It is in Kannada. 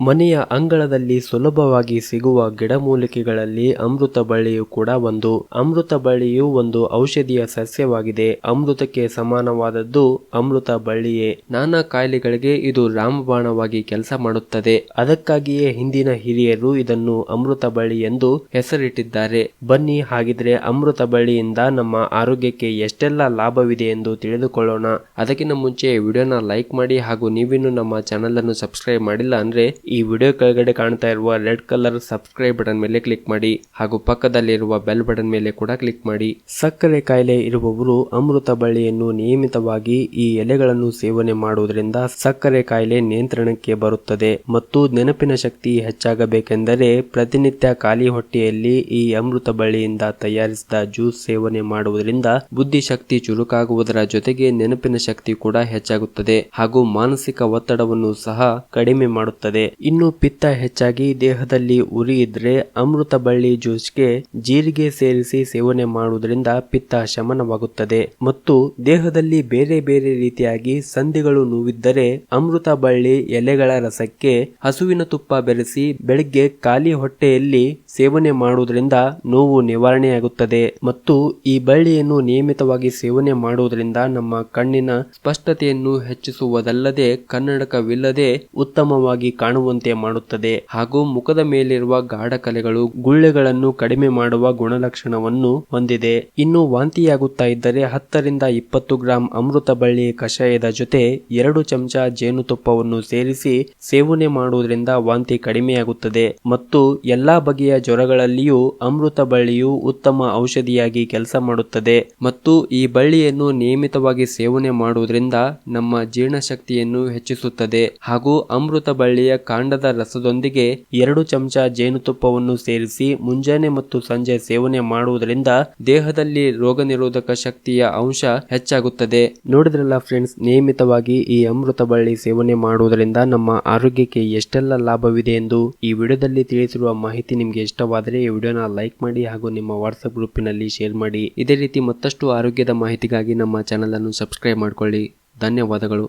ಮನೆಯ ಅಂಗಳದಲ್ಲಿ ಸುಲಭವಾಗಿ ಸಿಗುವ ಗಿಡಮೂಲಿಕೆಗಳಲ್ಲಿ ಅಮೃತ ಬಳ್ಳಿಯು ಕೂಡ ಒಂದು. ಅಮೃತ ಬಳ್ಳಿಯು ಒಂದು ಔಷಧಿಯ ಸಸ್ಯವಾಗಿದೆ. ಅಮೃತಕ್ಕೆ ಸಮಾನವಾದದ್ದು ಅಮೃತ ಬಳ್ಳಿಯೇ. ನಾನಾ ಕಾಯಿಲೆಗಳಿಗೆ ಇದು ರಾಮಬಾಣವಾಗಿ ಕೆಲಸ ಮಾಡುತ್ತದೆ. ಅದಕ್ಕಾಗಿಯೇ ಹಿಂದಿನ ಹಿರಿಯರು ಇದನ್ನು ಅಮೃತ ಬಳ್ಳಿ ಎಂದು ಹೆಸರಿಟ್ಟಿದ್ದಾರೆ. ಬನ್ನಿ, ಹಾಗಿದ್ರೆ ಅಮೃತ ಬಳ್ಳಿಯಿಂದ ನಮ್ಮ ಆರೋಗ್ಯಕ್ಕೆ ಎಷ್ಟೆಲ್ಲ ಲಾಭವಿದೆ ಎಂದು ತಿಳಿದುಕೊಳ್ಳೋಣ. ಅದಕ್ಕಿಂತ ಮುಂಚೆ ವಿಡಿಯೋನ ಲೈಕ್ ಮಾಡಿ ಹಾಗೂ ನೀವಿನ್ನು ನಮ್ಮ ಚಾನೆಲ್ ಅನ್ನು ಸಬ್ಸ್ಕ್ರೈಬ್ ಮಾಡಿಲ್ಲ ಅಂದ್ರೆ ಈ ವಿಡಿಯೋ ಕೆಳಗಡೆ ಕಾಣ್ತಾ ಇರುವ ರೆಡ್ ಕಲರ್ ಸಬ್ಸ್ಕ್ರೈಬ್ ಬಟನ್ ಮೇಲೆ ಕ್ಲಿಕ್ ಮಾಡಿ ಹಾಗೂ ಪಕ್ಕದಲ್ಲಿರುವ ಬೆಲ್ ಬಟನ್ ಮೇಲೆ ಕೂಡ ಕ್ಲಿಕ್ ಮಾಡಿ. ಸಕ್ಕರೆ ಕಾಯಿಲೆ ಇರುವವರು ಅಮೃತ ಬಳ್ಳಿಯನ್ನು ನಿಯಮಿತವಾಗಿ ಈ ಎಲೆಗಳನ್ನು ಸೇವನೆ ಮಾಡುವುದರಿಂದ ಸಕ್ಕರೆ ಕಾಯಿಲೆ ನಿಯಂತ್ರಣಕ್ಕೆ ಬರುತ್ತದೆ ಮತ್ತು ನೆನಪಿನ ಶಕ್ತಿ ಹೆಚ್ಚಾಗಬೇಕೆಂದರೆ ಪ್ರತಿನಿತ್ಯ ಖಾಲಿ ಹೊಟ್ಟೆಯಲ್ಲಿ ಈ ಅಮೃತ ಬಳ್ಳಿಯಿಂದ ತಯಾರಿಸಿದ ಜ್ಯೂಸ್ ಸೇವನೆ ಮಾಡುವುದರಿಂದ ಬುದ್ಧಿಶಕ್ತಿ ಚುರುಕಾಗುವುದರ ಜೊತೆಗೆ ನೆನಪಿನ ಶಕ್ತಿ ಕೂಡ ಹೆಚ್ಚಾಗುತ್ತದೆ ಹಾಗೂ ಮಾನಸಿಕ ಒತ್ತಡವನ್ನು ಸಹ ಕಡಿಮೆ ಮಾಡುತ್ತದೆ. ಇನ್ನು ಪಿತ್ತ ಹೆಚ್ಚಾಗಿ ದೇಹದಲ್ಲಿ ಉರಿ ಇದ್ರೆ ಅಮೃತ ಬಳ್ಳಿ ಜ್ಯೂಸ್ಗೆ ಜೀರಿಗೆ ಸೇರಿಸಿ ಸೇವನೆ ಮಾಡುವುದರಿಂದ ಪಿತ್ತ ಶಮನವಾಗುತ್ತದೆ. ಮತ್ತು ದೇಹದಲ್ಲಿ ಬೇರೆ ಬೇರೆ ರೀತಿಯಾಗಿ ಸಂಧಿಗಳು ನೋವಿದ್ದರೆ ಅಮೃತ ಬಳ್ಳಿ ಎಲೆಗಳ ರಸಕ್ಕೆ ಹಸುವಿನ ತುಪ್ಪ ಬೆರೆಸಿ ಬೆಳಿಗ್ಗೆ ಖಾಲಿ ಹೊಟ್ಟೆಯಲ್ಲಿ ಸೇವನೆ ಮಾಡುವುದರಿಂದ ನೋವು ನಿವಾರಣೆಯಾಗುತ್ತದೆ. ಮತ್ತು ಈ ಬಳ್ಳಿಯನ್ನು ನಿಯಮಿತವಾಗಿ ಸೇವನೆ ಮಾಡುವುದರಿಂದ ನಮ್ಮ ಕಣ್ಣಿನ ಸ್ಪಷ್ಟತೆಯನ್ನು ಹೆಚ್ಚಿಸುವುದಲ್ಲದೆ ಕನ್ನಡಕವಿಲ್ಲದೆ ಉತ್ತಮವಾಗಿ ಕಾಣುವಂತೆ ಮಾಡುತ್ತದೆ. ಹಾಗೂ ಮುಖದ ಮೇಲಿರುವ ಗಾಢ ಕಲೆಗಳು ಗುಳ್ಳೆಗಳನ್ನು ಕಡಿಮೆ ಮಾಡುವ ಗುಣಲಕ್ಷಣವನ್ನು ಹೊಂದಿದೆ. ಇನ್ನು ವಾಂತಿಯಾಗುತ್ತಾ ಇದ್ದರೆ ಹತ್ತರಿಂದ ಇಪ್ಪತ್ತು ಗ್ರಾಂ ಅಮೃತ ಬಳ್ಳಿ ಕಷಾಯದ ಜೊತೆ ಎರಡು ಚಮಚ ಜೇನುತುಪ್ಪವನ್ನು ಸೇರಿಸಿ ಸೇವನೆ ಮಾಡುವುದರಿಂದ ವಾಂತಿ ಕಡಿಮೆಯಾಗುತ್ತದೆ. ಮತ್ತು ಎಲ್ಲಾ ಬಗೆಯ ಜ್ವರಗಳಲ್ಲಿಯೂ ಅಮೃತ ಬಳ್ಳಿಯು ಉತ್ತಮ ಔಷಧಿಯಾಗಿ ಕೆಲಸ ಮಾಡುತ್ತದೆ. ಮತ್ತು ಈ ಬಳ್ಳಿಯನ್ನು ನಿಯಮಿತವಾಗಿ ಸೇವನೆ ಮಾಡುವುದರಿಂದ ನಮ್ಮ ಜೀರ್ಣಶಕ್ತಿಯನ್ನು ಹೆಚ್ಚಿಸುತ್ತದೆ. ಹಾಗೂ ಅಮೃತ ಬಳ್ಳಿಯ ಕಾಂಡದ ರಸದೊಂದಿಗೆ ಎರಡು ಚಮಚ ಜೇನುತುಪ್ಪವನ್ನು ಸೇರಿಸಿ ಮುಂಜಾನೆ ಮತ್ತು ಸಂಜೆ ಸೇವನೆ ಮಾಡುವುದರಿಂದ ದೇಹದಲ್ಲಿ ರೋಗ ನಿರೋಧಕ ಶಕ್ತಿಯ ಅಂಶ ಹೆಚ್ಚಾಗುತ್ತದೆ. ನೋಡಿದ್ರಲ್ಲ ಫ್ರೆಂಡ್ಸ್, ನಿಯಮಿತವಾಗಿ ಈ ಅಮೃತ ಬಳ್ಳಿ ಸೇವನೆ ಮಾಡುವುದರಿಂದ ನಮ್ಮ ಆರೋಗ್ಯಕ್ಕೆ ಎಷ್ಟೆಲ್ಲ ಲಾಭವಿದೆ ಎಂದು ಈ ವಿಡಿಯೋದಲ್ಲಿ ತಿಳಿಸಿರುವ ಮಾಹಿತಿ ನಿಮಗೆ ಇಷ್ಟವಾದರೆ ಈ ವಿಡಿಯೋನ ಲೈಕ್ ಮಾಡಿ ಹಾಗೂ ನಿಮ್ಮ ವಾಟ್ಸ್ಆಪ್ ಗ್ರೂಪಿನಲ್ಲಿ ಶೇರ್ ಮಾಡಿ. ಇದೇ ರೀತಿ ಮತ್ತಷ್ಟು ಆರೋಗ್ಯದ ಮಾಹಿತಿಗಾಗಿ ನಮ್ಮ ಚಾನಲ್ ಅನ್ನು ಸಬ್ಸ್ಕ್ರೈಬ್ ಮಾಡಿಕೊಳ್ಳಿ. ಧನ್ಯವಾದಗಳು.